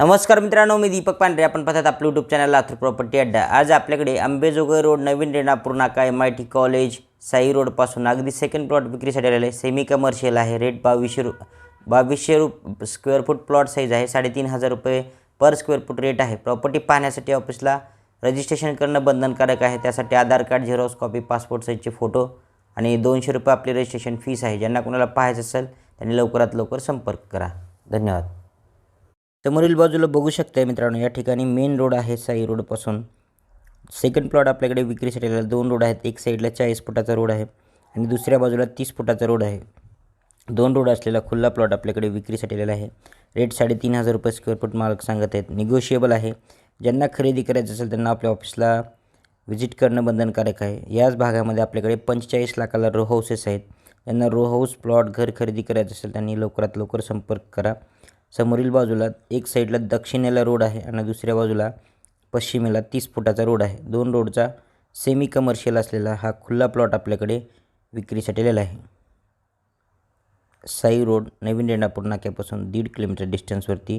नमस्कार मित्रांनो मी दीपक पांढरे. आपण पाहतात आपलं यूट्यूब चॅनल लातूर प्रॉपर्टी अड्डा. आज आपल्याकडे आंबेजोगाई रोड नवीन रेणापूर नाका M I T college Sai रोडपासून अगदी सेकंड प्लॉट विक्रीसाठी आलेलं आहे. सेमी कमर्शियल आहे. रेट बावीसशे रु बावीसशे रु स्क्वेअर फूट प्लॉट साईज आहे. साडेतीन हजार रुपये पर स्क्वेअर फूट रेट आहे. प्रॉपर्टी पाहण्यासाठी ऑफिसला रजिस्ट्रेशन करणं बंधनकारक आहे. त्यासाठी Aadhaar card xerox copy passport साईजचे फोटो आणि दोनशे रुपये आपली रजिस्ट्रेशन फीस आहे. ज्यांना कोणाला पाहायचं असेल त्यांनी लवकरात लवकर संपर्क करा. धन्यवाद. समोरील बाजूला बघू शकताय मित्रांनो या ठिकाणी मेन रोड आहे साई रोडपासून सेकंड प्लॉट आपल्याकडे विक्रीसाठी दोन रोड आहेत एक साईडला चाळीस फुटाचा रोड आहे आणि दुसऱ्या बाजूला तीस फुटाचा रोड आहे. दोन रोड असलेला खुल्ला प्लॉट आपल्याकडे विक्रीसाठी आलेला आहे. रेट साडेतीन हजार रुपये स्क्वेअर फूट मालक सांगत आहेत. निगोशिएबल आहे. ज्यांना खरेदी करायचं असेल त्यांना आपल्या ऑफिसला व्हिजिट करणं बंधनकारक आहे. याच भागामध्ये आपल्याकडे पंचेचाळीस लाखाला रो हाऊसेस आहेत. त्यांना रो हाऊस प्लॉट घर खरेदी करायचं असेल त्यांनी लवकरात लवकर संपर्क करा. समोरील बाजूला एक साईडला दक्षिणेला रोड आहे आणि दुसऱ्या बाजूला पश्चिमेला तीस फुटाचा रोड आहे. दोन रोडचा सेमी कमर्शियल असलेला हा खुल्ला प्लॉट आपल्याकडे विक्रीसाठी आलेला आहे. साई रोड नवीन रेणापूर नाक्यापासून दीड किलोमीटर डिस्टन्सवरती